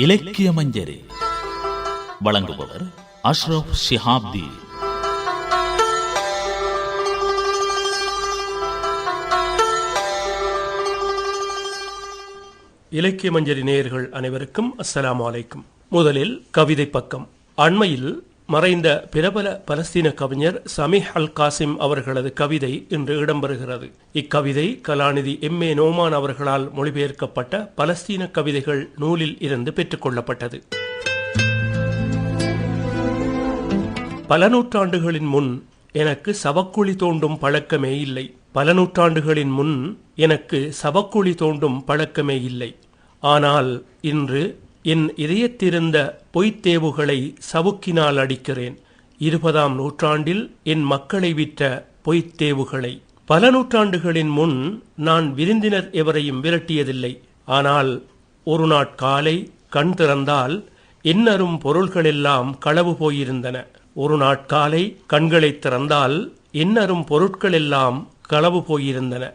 இலக்கிய மஞ்சரி வழங்குபவர் அஷ்ரப் ஷிஹாப்தி. இலக்கிய மஞ்சரி நேயர்கள் அனைவருக்கும் அஸ்ஸலாம் அலைக்கும். முதலில் கவிதை பக்கம். அண்மையில் மறைந்த பிரபல பலஸ்தீன கவிஞர் சமீஹ் அல் காசிம் அவர்களது கவிதை இன்று இடம்பெறுகிறது. இக்கவிதை கலாநிதி எம். ஏ. நோமான் அவர்களால் மொழிபெயர்க்கப்பட்ட பலஸ்தீன கவிதைகள் நூலில் இருந்து பெற்றுக்கொள்ளப்பட்டது பல நூற்றாண்டுகளின் முன் எனக்கு சவக்குழி தோண்டும் பழக்கமே இல்லை. பல நூற்றாண்டுகளின் முன் எனக்கு சவக்குழி தோண்டும் பழக்கமே இல்லை. ஆனால் இன்று என் இதயத்திருந்த பொய்த்தேவுகளை சவுக்கினால் அடிக்கிறேன். இருபதாம் நூற்றாண்டில் என் மக்களை விற்ற பொய்த்தேவுகளை பல நூற்றாண்டுகளின் முன் நான் விருந்தினர் எவரையும் விரட்டியதில்லை. ஆனால் ஒரு நாட்காலை கண் திறந்தால் இன்னரும் பொருள்களெல்லாம் களவு போயிருந்தன. ஒரு நாட்காலை கண்களை திறந்தால் இன்னரும் பொருட்களெல்லாம் களவு போயிருந்தன.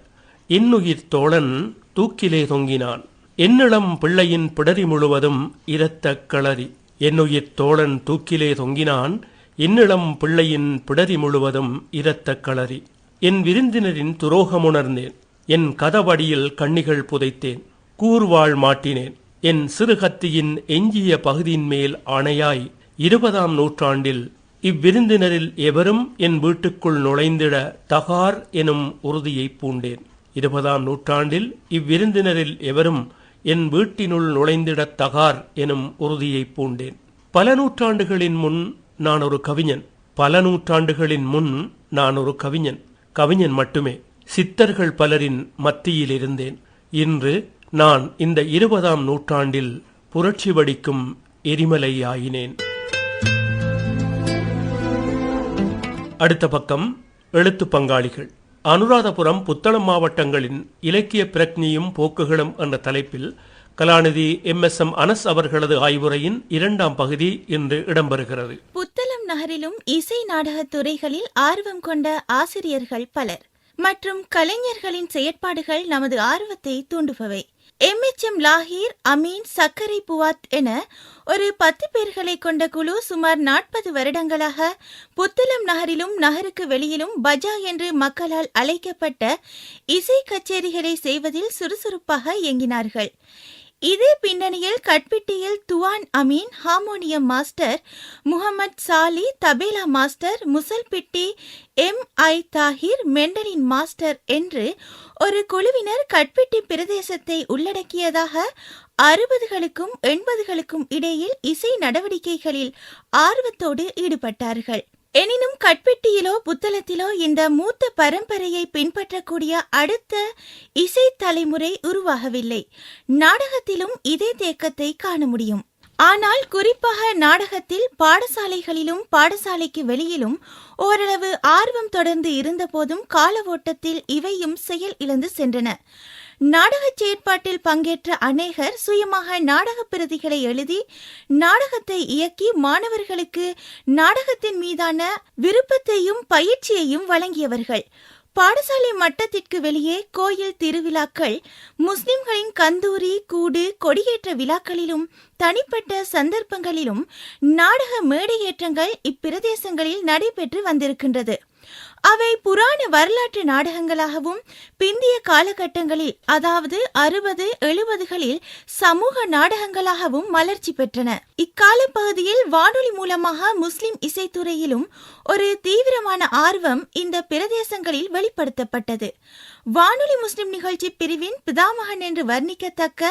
இன்னுயிர் தோழன் தூக்கிலே தொங்கினான். என்னிளம் பிள்ளையின் பிடரி முழுவதும் இரத்த களரி என்னுயிர் தோழன் தூக்கிலே தொங்கினான். என்னிளம் பிள்ளையின் பிடரி முழுவதும் இரத்த களரி என் விருந்தினரின் துரோகமுணர்ந்தேன். என் கதவடியில் கண்ணிகள் புதைத்தேன். கூர்வாள் மாட்டினேன். என் சிறுகத்தியின் எஞ்சிய பகுதியின் மேல் ஆணையாய் இருபதாம் நூற்றாண்டில் இவ்விருந்தினரில் எவரும் என் வீட்டுக்குள் நுழைந்திட தகார் எனும் உறுதியை பூண்டேன். இருபதாம் நூற்றாண்டில் இவ்விருந்தினரில் எவரும் என் வீட்டினுள் நுழைந்திடத் தகார் எனும் உறுதியை பூண்டேன். பல நூற்றாண்டுகளின் முன் நான் ஒரு கவிஞன். பல நூற்றாண்டுகளின் முன் நான் ஒரு கவிஞன். கவிஞன் மட்டுமே. சித்தர்கள் பலரின் மத்தியில் இருந்தேன் இன்று நான் இந்த இருபதாம் நூற்றாண்டில் புரட்சி வடிக்கும் எரிமலை ஆயினேன் அடுத்த பக்கம் எழுத்து பங்காளிகள். அனுராதபுரம் புத்தளம் மாவட்டங்களின் இலக்கிய பிரக்னியும் போக்குகளும் என்ற தலைப்பில் கலாநிதி எம். எஸ். எம். அனஸ் அவர்களது ஆய்வுரையின் இரண்டாம் பகுதி இன்று இடம்பெறுகிறது. புத்தளம் நகரிலும் இசை நாடகத் துறைகளில் ஆர்வம் கொண்ட ஆசிரியர்கள் பலர் மற்றும் கலைஞர்களின் செயற்பாடுகள் நமது ஆர்வத்தை தூண்டுபவை. எம்எச்எம் லாஹீர் அமீன் சக்கரை புவாத் என ஒரு பத்து பேர்களை கொண்ட குழு சுமார் நாற்பது வருடங்களாக புத்தளம் நகரிலும் நகருக்கு வெளியிலும் பஜா என்று மக்களால் அழைக்கப்பட்ட இசை கச்சேரிகளை செய்வதில் சுறுசுறுப்பாக இயங்கினார்கள். இதே பின்னணியில் கட்பிட்டியில் Tuan Ameen harmonium master Mohamed Sali tabla master Musalpitti M. I. Thahir mandolin master என்று ஒரு குழுவினர் கட்பிட்டி பிரதேசத்தை உள்ளடக்கியதாக அறுபதுகளுக்கும் எண்பதுகளுக்கும் இடையில் இசை நடவடிக்கைகளில் ஆர்வத்தோடு ஈடுபட்டார்கள். எனினும் கட்பெட்டியிலோ புத்தளத்திலோ இந்த மூத்த பரம்பரையை பின்பற்றக்கூடிய அடுத்த இசை தலைமுறை உருவாகவில்லை. நாடகத்திலும் இதே தேக்கத்தை காண முடியும். ஆனால் குறிப்பாக நாடகத்தில் பாடசாலைகளிலும் பாடசாலைக்கு வெளியிலும் ஓரளவு ஆர்வம் தொடர்ந்து இருந்தபோதும் கால ஓட்டத்தில் இவையும் செயல் இழந்து சென்றன. நாடகச் செயற்பாட்டில் பங்கேற்ற அநேகர் சுயமாக நாடகப் பிரதிகளை எழுதி நாடகத்தை இயக்கி மாணவர்களுக்கு நாடகத்தின் மீதான விருப்பத்தையும் பயிற்சியையும் வழங்கியவர்கள். பாடசாலை மட்டத்திற்கு வெளியே கோயில் திருவிழாக்கள் முஸ்லிம்களின் கந்தூரி கூடு கொடியேற்ற விழாக்களிலும் தனிப்பட்ட சந்தர்ப்பங்களிலும் நாடக மேடையேற்றங்கள் இப்பிரதேசங்களில் நடைபெற்று வந்திருக்கின்றது. அவை புராண வரலாற்று நாடகங்களாகவும் பிந்திய காலகட்டங்களில் அதாவது அறுபது எழுபதுகளில் சமூக நாடகங்களாகவும் மலர்ச்சி பெற்றன. இக்கால பகுதியில் வானொலி மூலமாக முஸ்லிம் இசைத்துறையிலும் ஒரு தீவிரமான ஆர்வம் இந்த பிரதேசங்களில் வெளிப்படுத்தப்பட்டது. வானொலி முஸ்லிம் நிகழ்ச்சி பிரிவின் பிதாமகன் என்று வர்ணிக்கத்தக்க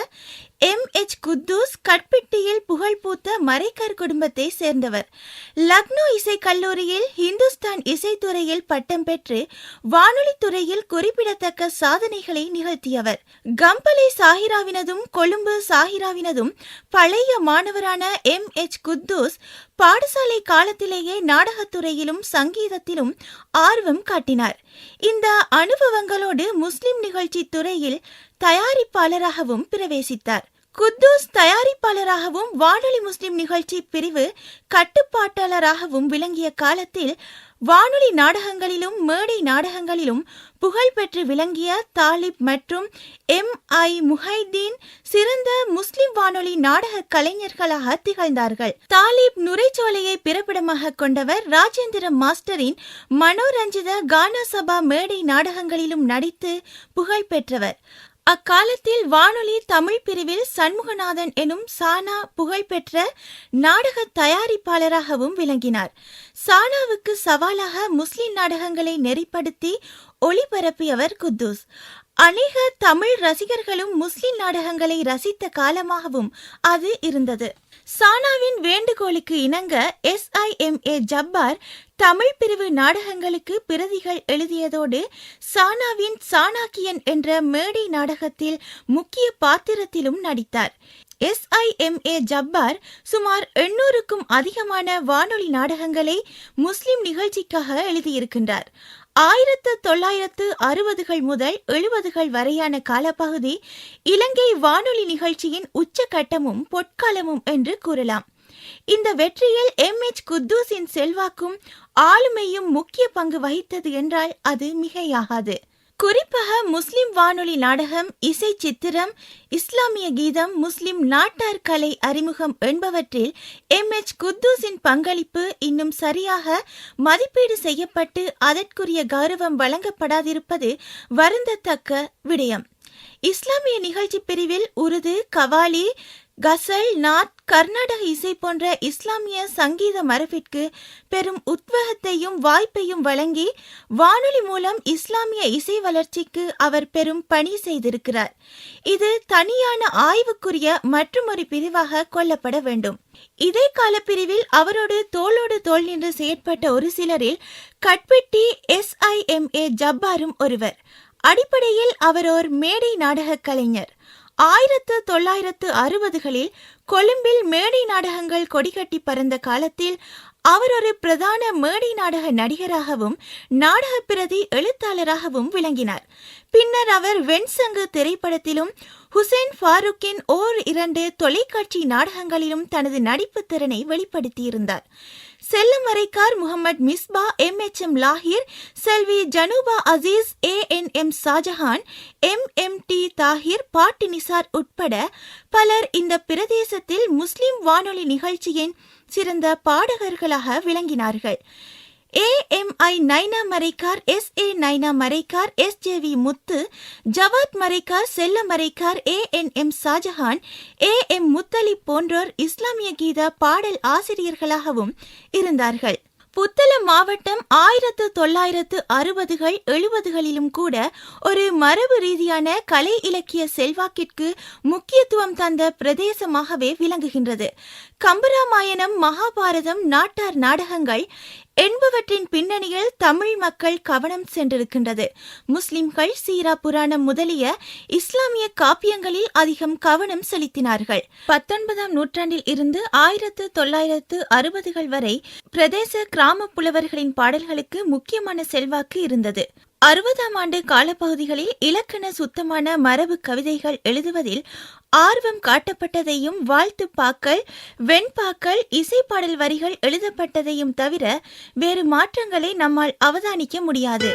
எம் எச் குத்தூஸ் கட்பிட்டியில் புகழ்பூத்த மறைக்கர் குடும்பத்தை சேர்ந்தவர். லக்னோ இசை கல்லூரியில் ஹிந்துஸ்தான் இசைத்துறையில் பட்டம் பெற்று வானொலி துறையில் குறிப்பிடத்தக்க சாதனைகளை நிகழ்த்தியவர். கம்பலை சாஹிராவினதும் கொழும்பு சாஹிராவினதும் பழைய மாணவரான எம் எச் குத்தூஸ் பாடசாலை காலத்திலேயே நாடகத்துறையிலும் சங்கீதத்திலும் ஆர்வம் காட்டினார். இந்த அனுபவங்களோடு முஸ்லிம் நிகழ்ச்சி துறையில் தயாரிப்பாளராகவும் பிரவேசித்தார். குத்தூஸ் தயாரிப்பாளராகவும் வானொலி முஸ்லிம் நிகழ்ச்சி பிரிவு கட்டுப்பாட்டாளராகவும் விளங்கிய காலத்தில் வானொலி நாடகங்களிலும் மேடை நாடகங்களிலும் புகழ்பெற்று விளங்கிய தாலிப் மற்றும் எம் ஐ முஹைதீன் சிறந்த முஸ்லிம் வானொலி நாடக கலைஞர்களாக திகழ்ந்தார்கள். தாலிப் நுரைச்சோலையை பிறப்பிடமாக கொண்டவர் ராஜேந்திர மாஸ்டரின் மனோரஞ்சித கானா சபா மேடை நாடகங்களிலும் நடித்து புகழ் பெற்றவர். அக்காலத்தில் வானொலி தமிழ் பிரிவில் சண்முகநாதன் எனும் சானா புகழ்பெற்ற நாடக தயாரிப்பாளராகவும் விளங்கினார். சானாவுக்கு சவாலாக முஸ்லிம் நாடகங்களை நெறிப்படுத்தி ஒளிபரப்பியவர் குத்தூஸ். அநேக தமிழ் ரசிகர்களும் முஸ்லிம் நாடகங்களை ரசித்த காலமாகவும் அது இருந்தது. சானாவின் வேண்டுகோளுக்கு இணங்க எஸ்ஐஎம்ஏ ஜப்பார் தமிழ் பிரிவு நாடகங்களுக்கு பிரதிகள் எழுதியதோடு சானாவின் சாணாக்கியன் என்ற மேடை நாடகத்தில் முக்கிய பாத்திரத்திலும் நடித்தார். எஸ்ஐஎம்ஏ ஜப்பார் சுமார் எண்ணூறுக்கும் அதிகமான வானொலி நாடகங்களை முஸ்லிம் நிகழ்ச்சிக்காக எழுதியிருக்கின்றார். ஆயிரத்து தொள்ளாயிரத்து அறுபதுகள் முதல் எழுபதுகள் வரையான காலப்பகுதி இலங்கை வானொலி நிகழ்ச்சியின் உச்சகட்டமும் பொற்காலமும் என்று கூறலாம். இந்த வெற்றியில் எம். எச். குத்தூஸின் செல்வாக்கும் ஆளுமையும் முக்கிய பங்கு வகித்தது என்றால் அது மிகையாகாது. குறிப்பாக முஸ்லிம் வானொலி நாடகம் இசை சித்திரம் இஸ்லாமிய கீதம் முஸ்லிம் நாட்டார் கலை அறிமுகம் என்பவற்றில் எம். எச். குத்தூஸின் பங்களிப்பு இன்னும் சரியாக மதிப்பீடு செய்யப்பட்டு அதற்குரிய கௌரவம் வழங்கப்படாதிருப்பது வருந்தத்தக்க விடயம். இஸ்லாமிய நிகழ்ச்சி பிரிவில் உருது கவாலி கசல் நாத் கர்நாடக இசை போன்ற இஸ்லாமிய சங்கீத மரபிற்கு பெரும் உத்வேகத்தையும் வாய்ப்பையும் வழங்கி வானொலி மூலம் இஸ்லாமிய இசை வளர்ச்சிக்கு அவர் பெரும் பணி செய்திருக்கிறார். இது தனியான ஆய்வுக்குரிய மற்றொரு பிரிவாக கொள்ளப்பட வேண்டும். இதே கால பிரிவில் அவரோடு தோளோடு தோல் நின்று செயற்பட்ட ஒரு சிலரில் கட்பெட்டி எஸ்ஐஎம்ஏ ஜப்பாரும் ஒருவர். அடிப்படையில் அவர் ஒரு மேடை நாடகக் கலைஞர். ஆயிரத்து தொள்ளாயிரத்து அறுபதுகளில் கொழும்பில் மேடை நாடகங்கள் கொடிகட்டி பறந்த காலத்தில் அவர் ஒரு பிரதான மேடை நாடக நடிகராகவும் நாடக பிரதி எழுத்தாளராகவும் விளங்கினார். பின்னர் அவர் வெண்சங்கு திரைப்படத்திலும் ஹுசைன் ஃபாரூக்கின் ஓர் இரண்டு தொலைக்காட்சி நாடகங்களிலும் தனது நடிப்பு திறனை வெளிப்படுத்தியிருந்தார். Chellamaraikkar Mohamed Misbah M H M Lahir Selvi Januba Azeez A N M Shahjahan M M T Thahir பாட்டி நிசார் உட்பட பலர் இந்த பிரதேசத்தில் முஸ்லிம் வானொலி நிகழ்ச்சியின் சிறந்த பாடகர்களாக விளங்கினார்கள். AMI Naina Maraikkar S A Naina Maraikkar S J V Muthu Jawad Maraikkar Chella Maraikkar A N M Shahjahan A M Muthali போன்றோர் இஸ்லாமிய கீத பாடல் ஆசிரியர்களாகவும் இருந்தார்கள். புத்தளம் மாவட்டம் ஆயிரத்து தொள்ளாயிரத்து அறுபதுகள் எழுபதுகளிலும் கூட ஒரு மரபு ரீதியான கலை இலக்கிய செல்வாக்கிற்கு முக்கியத்துவம் தந்த பிரதேசமாகவே விளங்குகின்றது. கம்பராமாயணம் மகாபாரதம் நாட்டார் நாடகங்கள் என்பவற்றின் பின்னணியில் தமிழ் மக்கள் கவனம் சென்றிருக்கின்றது. முஸ்லிம்கள் சீரா புராணம் முதலிய இஸ்லாமிய காப்பியங்களில் அதிகம் கவனம் செலுத்தினார்கள். பத்தொன்பதாம் நூற்றாண்டில் இருந்து ஆயிரத்து தொள்ளாயிரத்து அறுபதுகள் வரை பிரதேச கிராம புலவர்களின் பாடல்களுக்கு முக்கியமான செல்வாக்கு இருந்தது. அறுபதாம் ஆண்டு காலப்பகுதிகளில் இலக்கண சுத்தமான மரபு கவிதைகள் எழுதுவதில் ஆர்வம் காட்டப்பட்டதையும் வாழ்த்துப்பாக்கள் வெண்பாக்கள் இசைப்பாடல் வரிகள் எழுதப்பட்டதையும் தவிர வேறு மாற்றங்களை நம்மால் அவதானிக்க முடியாது.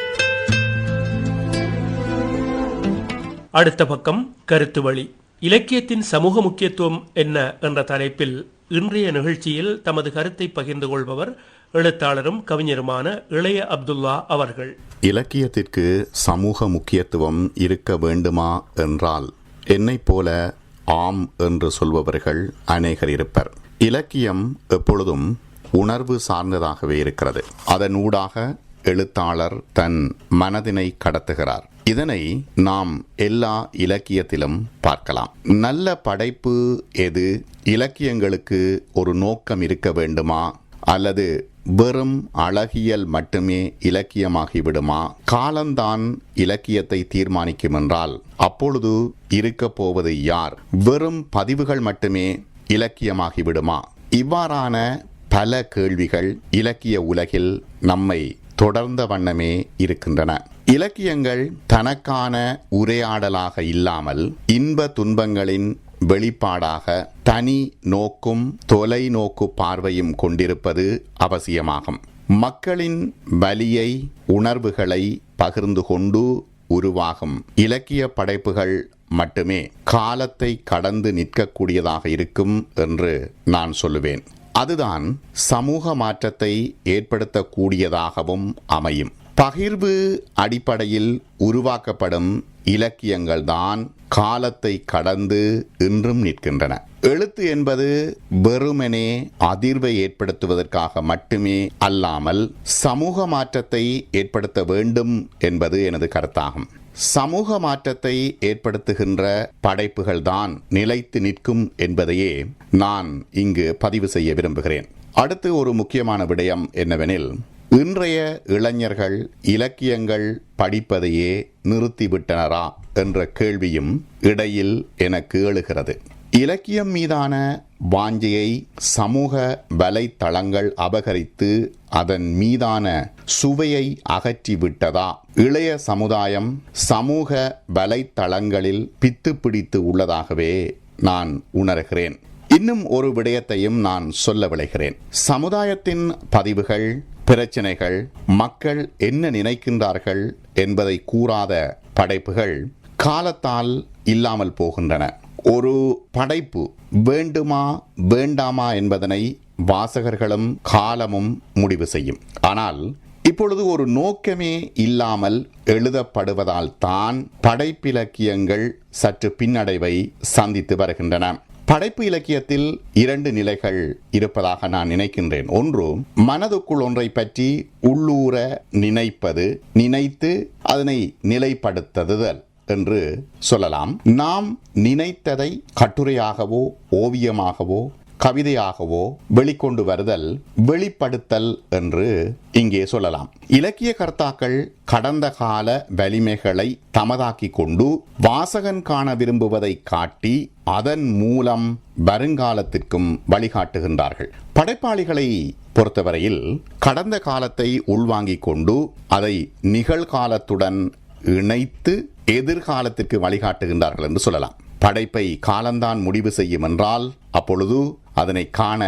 அடுத்த பக்கம் கருத்து வழி. இலக்கியத்தின் சமூக முக்கியத்துவம் என்ன என்ற தலைப்பில் இன்றைய நிகழ்ச்சியில் தமது கருத்தை பகிர்ந்து கொள்பவர் எழுத்தாளரும் கவிஞருமான இளைய அப்துல்லா அவர்கள். இலக்கியத்திற்கு சமூக முக்கியத்துவம் இருக்க வேண்டுமா என்றால் என்னைப் போல ஆம் என்று சொல்பவர்கள் அநேகர் இருப்பர். இலக்கியம் எப்பொழுதும் உணர்வு சார்ந்ததாகவே இருக்கிறது. அதன் ஊடாக எழுத்தாளர் தன் மனதினை கடத்துகிறார். இதனை நாம் எல்லா இலக்கியத்திலும் பார்க்கலாம். நல்ல படைப்பு எது? இலக்கியங்களுக்கு ஒரு நோக்கம் இருக்க வேண்டுமா? அல்லது வெறும் அழகியல் மட்டுமே இலக்கியமாகிவிடுமா? காலம்தான் இலக்கியத்தை தீர்மானிக்கும் என்றால் அப்பொழுது இருக்கப் போவது யார்? வெறும் பதிவுகள் மட்டுமே இலக்கியமாகிவிடுமா? இவ்வாறான பல கேள்விகள் இலக்கிய உலகில் நம்மை தொடர்ந்த வண்ணமே இருக்கின்றன. இலக்கியங்கள் தனக்கான உரையாடலாக இல்லாமல் இன்ப துன்பங்களின் வெளிப்பாடாக தனி நோக்கும் தொலைநோக்கு பார்வையும் கொண்டிருப்பது அவசியமாகும். மக்களின் வலியை உணர்வுகளை பகிர்ந்து கொண்டு உருவாகும் இலக்கிய படைப்புகள் மட்டுமே காலத்தை கடந்து நிற்கக்கூடியதாக இருக்கும் என்று நான் சொல்லுவேன். அதுதான் சமூக மாற்றத்தை ஏற்படுத்தக்கூடியதாகவும் அமையும். பகிர்வு அடிப்படையில் உருவாக்கப்படும் இலக்கியங்கள்தான் காலத்தை கடந்து இன்றும் நிற்கின்றன. எழுத்து என்பது வெறுமனே அதிர்வை ஏற்படுத்துவதற்காக மட்டுமே அல்லாமல் சமூக மாற்றத்தை ஏற்படுத்த வேண்டும் என்பது எனது கருத்தாகும். சமூக மாற்றத்தை ஏற்படுத்துகின்ற படைப்புகள்தான் நிலைத்து நிற்கும் என்பதையே நான் இங்கு பதிவு செய்ய விரும்புகிறேன். அடுத்து ஒரு முக்கியமான விடயம் என்னவெனில் இன்றைய இளைஞர்கள் இலக்கியங்கள் படிப்பதையே நிறுத்திவிட்டனரா என்ற கேள்வியும் இடையில் எனக்கு எழுகிறது. இலக்கியம் மீதான வாஞ்சையை சமூக வலைத்தளங்கள் அபகரித்து அதன் மீதான சுவையை அகற்றிவிட்டதா? இளைய சமுதாயம் சமூக வலைத்தளங்களில் பித்து பிடித்து உள்ளதாகவே நான் உணர்கிறேன். இன்னும் ஒரு விடயத்தையும் நான் சொல்ல விளைகிறேன். சமுதாயத்தின் பதிவுகள் பிரச்சனைகள் மக்கள் என்ன நினைக்கின்றார்கள் என்பதை கூறாத படைப்புகள் காலத்தால் இல்லாமல் போகின்றன. ஒரு படைப்பு வேண்டுமா வேண்டாமா என்பதனை வாசகர்களும் காலமும் முடிவு செய்யும். ஆனால் இப்பொழுது ஒரு நோக்கமே இல்லாமல் எழுதப்படுவதால் தான் படைப்பிலக்கியங்கள் சற்று பின்னடைவை சந்தித்து வருகின்றன. படைப்பு இலக்கியத்தில் இரண்டு நிலைகள் இருப்பதாக நான் நினைக்கின்றேன். ஒன்று மனதுக்குள் ஒன்றை பற்றி உள்ளூர நினைப்பது நினைத்து அதனை நிலைப்படுத்துதல் என்று சொல்லலாம். நாம் நினைத்ததை கட்டுரையாகவோ ஓவியமாகவோ கவிதையாகவோ வெளிக்கொண்டு வருதல் வெளிப்படுத்தல் என்று இங்கே சொல்லலாம். இலக்கிய கர்த்தாக்கள் கடந்த கால வலிமைகளை தமதாக்கிக் கொண்டு வாசகன் காண விரும்புவதை காட்டி அதன் மூலம் வருங்காலத்திற்கும் வழிகாட்டுகின்றார்கள். படைப்பாளிகளை பொறுத்தவரையில் கடந்த காலத்தை உள்வாங்கிக் கொண்டு அதை நிகழ்காலத்துடன் இணைத்து எதிர்காலத்திற்கு வழிகாட்டுகின்றார்கள் என்று சொல்லலாம். படைப்பை காலந்தான் முடிவு செய்யும் என்றால் அப்பொழுது அதனை காண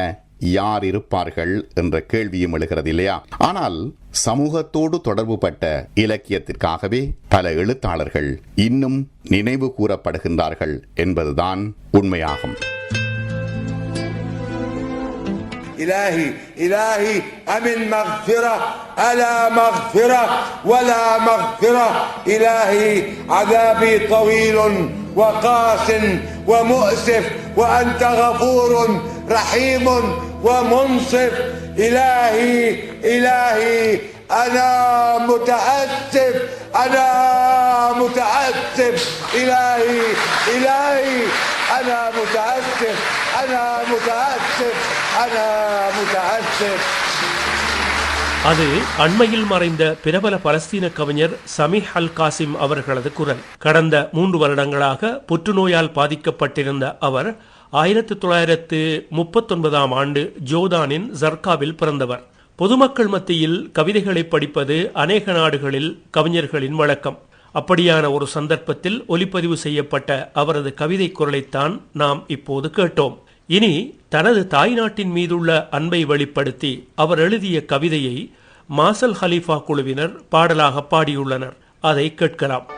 யார் இருப்பார்கள் என்ற கேள்வியும் எழுகிறது இல்லையா ஆனால் சமூகத்தோடு தொடர்புபட்ட இலக்கியத்திற்காகவே பல எழுத்தாளர்கள் இன்னும் நினைவு கூறப்படுகின்றார்கள் என்பதுதான் உண்மையாகும் إلهي إلهي أمن مغفرة ألا مغفرة ولا مغفرة إلهي عذابي طويل وقاس ومؤسف وأنت غفور رحيم ومنصف. إلهي إلهي أنا متأسف أنا متأسف. إلهي إلهي أنا متأسف أنا متأسف أنا متأسف. அது அண்மையில் மறைந்த பிரபல பலஸ்தீன கவிஞர் சமீஹ் அல் காசிம் அவர்களது குரல். கடந்த மூன்று வருடங்களாக புற்றுநோயால் பாதிக்கப்பட்டிருந்த அவர் ஆயிரத்தி தொள்ளாயிரத்து முப்பத்தொன்பதாம் ஆண்டு ஜோர்தானின் ஜர்காவில் பிறந்தவர். பொதுமக்கள் மத்தியில் கவிதைகளை படிப்பது அநேக நாடுகளில் கவிஞர்களின் வழக்கம். அப்படியான ஒரு சந்தர்ப்பத்தில் ஒலிப்பதிவு செய்யப்பட்ட அவரது கவிதை குரலைத்தான் நாம் இப்போது கேட்டோம். இனி தனது தாய்நாட்டின் மீதுள்ள அன்பை வெளிப்படுத்தி அவர் எழுதிய கவிதையை மாசல் ஹலீஃபா குழுவினர் பாடலாக பாடியுள்ளனர். அதை கேட்கலாம்.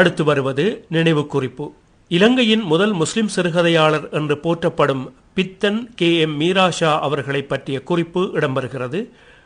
அடுத்து வருவது நினைவு குறிப்பு இலங்கையின் முதல் முஸ்லிம் சிறுகதையாளர் என்று போற்றப்படும் பித்தன் கே எம் மீராஷா அவர்களை பற்றிய குறிப்பு இடம்பெறுகிறது.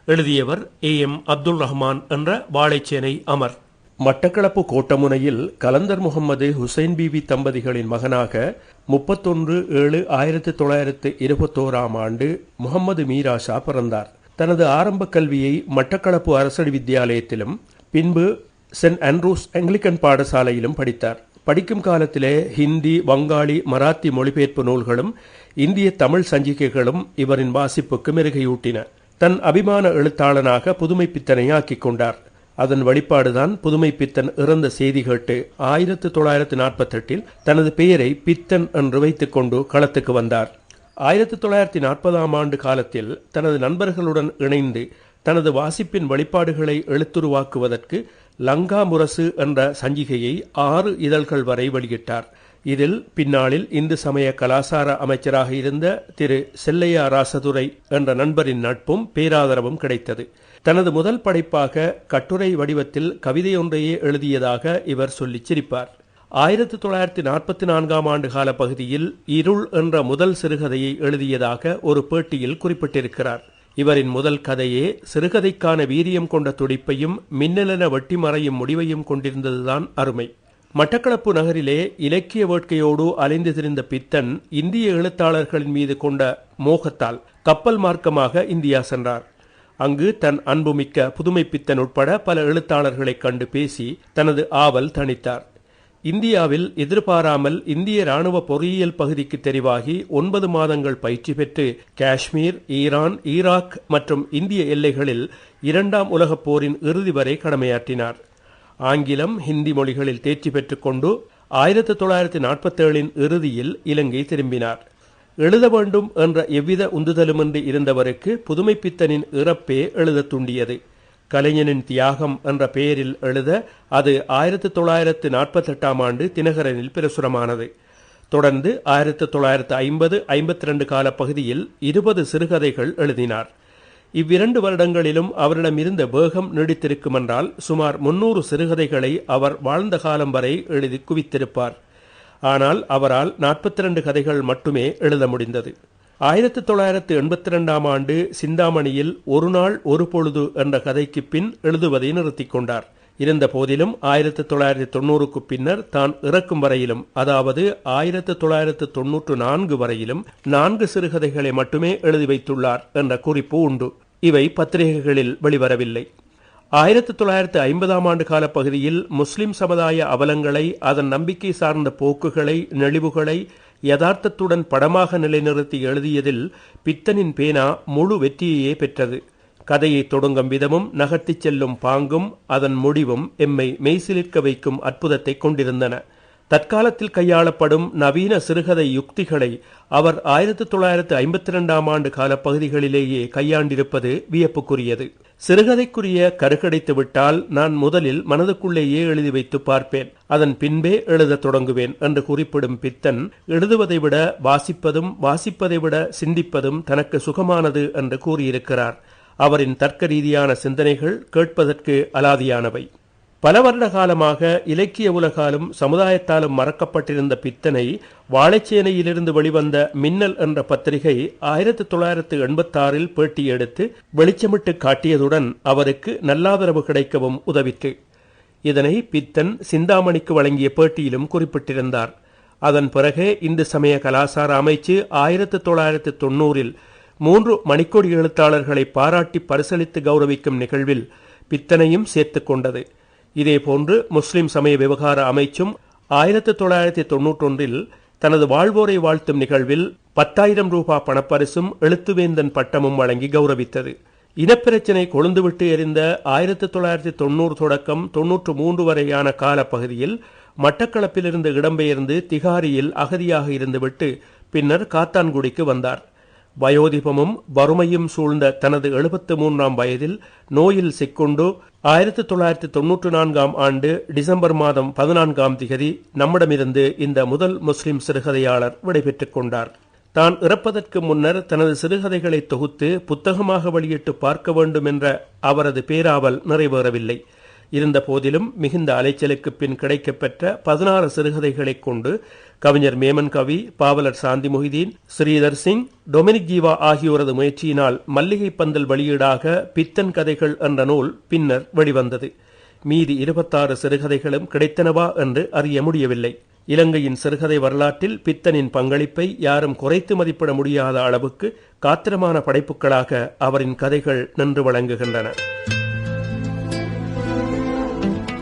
எழுதியவர் ஏ எம் அப்துல் ரஹ்மான் என்ற வாழைச்சேனை அமர். மட்டக்களப்பு கோட்டமுனையில் கலந்தர் முகமது ஹுசைன் பிபி தம்பதிகளின் மகனாக முப்பத்தொன்று ஏழு ஆயிரத்தி தொள்ளாயிரத்து இருபத்தோராம் ஆண்டு முகமது மீராஷா பிறந்தார். தனது ஆரம்ப கல்வியை மட்டக்களப்பு அரசடி வித்தியாலயத்திலும் பின்பு சென்ட் ஆண்ட்ரூஸ் ஆங்கிலிக்கன் பாடசாலையிலும் படித்தார் படிக்கும் காலத்திலே ஹிந்தி வங்காளி மராத்தி மொழிபெயர்ப்பு நூல்களும் இந்திய தமிழ் சஞ்சிகைகளும் இவரின் வாசிப்புக்கு மெருகையூட்டின தன் அபிமான எழுத்தாளனாக புதுமை பித்தனை ஆக்கிக் கொண்டார் அதன் வெளிப்பாடுதான் புதுமை பித்தன் இறந்த செய்தி கேட்டு ஆயிரத்து தொள்ளாயிரத்து நாற்பத்தெட்டில் தனது பெயரை பித்தன் என்று வைத்துக்கொண்டு களத்துக்கு வந்தார் ஆயிரத்தி தொள்ளாயிரத்தி நாற்பதாம் ஆண்டு காலத்தில் தனது நண்பர்களுடன் இணைந்து தனது வாசிப்பின் வெளிப்பாடுகளை எழுத்துருவாக்குவதற்கு லங்கா முரசு என்ற சஞ்சிகையை ஆறு இதழ்கள் வரை வெளியிட்டார். இதில் பின்னாளில் இந்து சமய கலாசார அமைச்சராக இருந்த திரு செல்லையா ராசதுரை என்ற நண்பரின் நட்பும் பேராதரவும் கிடைத்தது. தனது முதல் படைப்பாக கட்டுரை வடிவத்தில் கவிதையொன்றையே எழுதியதாக இவர் சொல்லிச் சிரிப்பார். ஆயிரத்தி தொள்ளாயிரத்தி நாற்பத்தி நான்காம் ஆண்டு கால பகுதியில் இருள் என்ற முதல் சிறுகதையை எழுதியதாக ஒரு பேட்டியில் குறிப்பிட்டிருக்கிறார். இவரின் முதல் கதையே சிறுகதைக்கான வீரியம் கொண்ட துடிப்பையும் மின்னலென வெட்டி மறையும் முடிவையும் கொண்டிருந்ததுதான் அருமை. மட்டக்களப்பு நகரிலே இலக்கிய வேட்கையோடு அலைந்து திரிந்த பித்தன் இந்திய எழுத்தாளர்களின் மீது கொண்ட மோகத்தால் கப்பல் மார்க்கமாக இந்தியா சென்றார். அங்கு தன் அன்புமிக்க புதுமை பித்தன் உட்பட பல எழுத்தாளர்களைக் கண்டு பேசி தனது ஆவல் தணித்தார். இந்தியாவில் எதிர்பாராமல் இந்திய ராணுவ பொறியியல் பகுதிக்கு தெரிவாகி ஒன்பது மாதங்கள் பயிற்சி பெற்று காஷ்மீர் ஈரான் ஈராக் மற்றும் இந்திய எல்லைகளில் இரண்டாம் உலகப் போரின் இறுதி வரை கடமையாற்றினார். ஆங்கிலம் ஹிந்தி மொழிகளில் தேர்ச்சி பெற்றுக்கொண்டு ஆயிரத்தி தொள்ளாயிரத்தி நாற்பத்தேழின் இறுதியில் இலங்கை திரும்பினார். எழுத வேண்டும் என்ற எவ்வித உந்துதலுமின்றி இருந்தவருக்கு புதுமை பித்தனின் இறப்பே எழுத தூண்டியது. கலைஞனின் தியாகம் என்ற பெயரில் எழுத அது ஆயிரத்தி தொள்ளாயிரத்து நாற்பத்தெட்டாம் ஆண்டு தினகரனில் பிரசுரமானது. தொடர்ந்து ஆயிரத்தி தொள்ளாயிரத்து ஐம்பது ஐம்பத்தி ரெண்டு கால பகுதியில் இருபது சிறுகதைகள் எழுதினார். இவ்விரண்டு வருடங்களிலும் அவரிடம் இருந்த வேகம் நீடித்திருக்குமென்றால் சுமார் முன்னூறு சிறுகதைகளை அவர் வாழ்ந்த காலம் வரை எழுதி குவித்திருப்பார். ஆனால் அவரால் நாற்பத்தி ரெண்டு கதைகள் மட்டுமே எழுத முடிந்தது. ஆயிரத்தி தொள்ளாயிரத்து எண்பத்தி ரெண்டாம் ஆண்டு சிந்தாமணியில் ஒரு நாள் ஒரு பொழுது என்ற கதைக்கு பின் எழுதுவதை நிறுத்திக் கொண்டார். இருந்த போதிலும் ஆயிரத்தி தொள்ளாயிரத்தி தொண்ணூறுக்கு பின்னர் தான் இறக்கும் வரையிலும் அதாவது ஆயிரத்தி தொள்ளாயிரத்து தொன்னூற்று நான்கு வரையிலும் நான்கு சிறுகதைகளை மட்டுமே எழுதி வைத்துள்ளார் என்ற குறிப்பு உண்டு. இவை பத்திரிகைகளில் வெளிவரவில்லை. ஆயிரத்தி தொள்ளாயிரத்து ஐம்பதாம் ஆண்டு கால பகுதியில் முஸ்லிம் சமுதாய அவலங்களை அதன் நம்பிக்கை சார்ந்த போக்குகளை நெளிவுகளை யதார்த்தத்துடன் படமாக நிலைநிறுத்தி எழுதியதில் பித்தனின் பேனா முழு வெற்றியையே பெற்றது. கதையை தொடங்கும் விதமும் நகர்த்திச் செல்லும் பாங்கும் அதன் முடிவும் எம்மை மெய்சிலிர்க்க வைக்கும் அற்புதத்தை கொண்டிருந்தன. தற்காலத்தில் கையாளப்படும் நவீன சிறுகதை யுக்திகளை அவர் ஆயிரத்தி தொள்ளாயிரத்து ஐம்பத்தி இரண்டாம் ஆண்டு கால பகுதிகளிலேயே கையாண்டிருப்பது வியப்புக்குரியது. சிறுகதைக்குரிய கருகடைத்துவிட்டால் நான் முதலில் மனதுக்குள்ளேயே எழுதி வைத்து பார்ப்பேன். அதன் பின்பே எழுதத் தொடங்குவேன் என்று குறிப்பிடும் பித்தன் எழுதுவதை விட வாசிப்பதும் வாசிப்பதை விட சிந்திப்பதும் தனக்கு சுகமானது என்று கூறியிருக்கிறார். அவரின் தர்க்க ரீதியான சிந்தனைகள் கேட்பதற்கு அலாதியானவை. பல வருட காலமாக இலக்கிய உலகாலும் சமுதாயத்தாலும் மறக்கப்பட்டிருந்த பித்தனை வாழைச்சேனையிலிருந்து வெளிவந்த மின்னல் என்ற பத்திரிகை ஆயிரத்தி தொள்ளாயிரத்து எண்பத்தாறில் பேட்டி எடுத்து வெளிச்சமிட்டு காட்டியதுடன் அவருக்கு நல்லாதரவு கிடைக்கவும் உதவிற்று. இதனை பித்தன் சிந்தாமணிக்கு வழங்கிய பேட்டியிலும் குறிப்பிட்டிருந்தார். அதன் பிறகு இந்து சமய கலாசார அமைச்சு ஆயிரத்தி தொள்ளாயிரத்து தொண்ணூறில் மூன்று மணிக்கொடி எழுத்தாளர்களை பாராட்டி பரிசளித்து கௌரவிக்கும் நிகழ்வில் பித்தனையும் சேர்த்துக் கொண்டது. இதேபோன்று முஸ்லிம் சமய விவகார அமைச்சும் ஆயிரத்தி தொள்ளாயிரத்தி தொன்னூற்றொன்றில் தனது வாழ்வோரை வாழ்த்தும் நிகழ்வில் பத்தாயிரம் ரூபாய் பணப்பரிசும் எழுத்துவேந்தன் பட்டமும் வழங்கி கௌரவித்தது. இனப்பிரச்சினை கொழுந்துவிட்டு எறிந்த ஆயிரத்தி தொள்ளாயிரத்தி தொண்ணூறு தொடக்கம் தொன்னூற்று மூன்று வரையான காலப்பகுதியில் மட்டக்களப்பிலிருந்து இடம்பெயர்ந்து திகாரியில் அகதியாக இருந்துவிட்டு பின்னர் காத்தான்குடிக்கு வந்தார். வயோதிபமும் வறுமையும் சூழ்ந்த தனது எழுபத்து மூன்றாம் வயதில் நோயில் சிக்கொண்டு ஆயிரத்தி தொள்ளாயிரத்தி தொன்னூற்று நான்காம் ஆண்டு டிசம்பர் மாதம் பதினான்காம் திகதி நம்மிடமிருந்து இந்த முதல் முஸ்லிம் சிறுகதையாளர் விடைபெற்றுக் கொண்டார். தான் இறப்பதற்கு முன்னர் தனது சிறுகதைகளை தொகுத்து புத்தகமாக வெளியிட்டு பார்க்க வேண்டும் என்ற அவரது பேராவல் நிறைவேறவில்லை. இருந்த போதிலும் மிகுந்த அலைச்சலுக்கு பின் கிடைக்கப்பெற்ற பதினாறு சிறுகதைகளைக் கொண்டு கவிஞர் மேமன் கவி பாவலர் சாந்தி மொஹிதீன் ஸ்ரீதர் சிங் டொமினிக் ஜீவா ஆகியோரது முயற்சியினால் மல்லிகை பந்தல் வெளியீடாக பித்தன் கதைகள் என்ற நூல் பின்னர் வெளிவந்தது. மீதி இருபத்தாறு சிறுகதைகளும் கிடைத்தனவா என்று அறிய முடியவில்லை. இலங்கையின் சிறுகதை வரலாற்றில் பித்தனின் பங்களிப்பை யாரும் குறைத்து மதிப்பிட முடியாத அளவுக்கு காத்திரமான படைப்புகளாக அவரின் கதைகள் நின்று வழங்குகின்றன.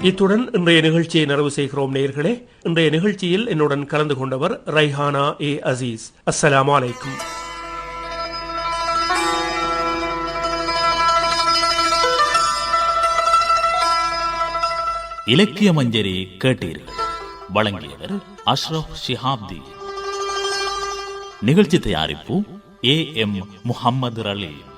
இத்துடன் இன்றைய நிகழ்ச்சியை நிறைவு செய்கிறோம் நேர்களே இன்றைய நிகழ்ச்சியில் என்னுடன் கலந்து கொண்டவர் ரைஹானா ஏ அசீஸ். அஸ்ஸலாமு அலைக்கும். இலக்கிய மஞ்சரி கேட்டீர்கள். வழங்கியவர் அஷ்ரப் ஷிஹாப்தி. நிகழ்ச்சி தயாரிப்பு ஏ எம் முஹம்மது ரலீம்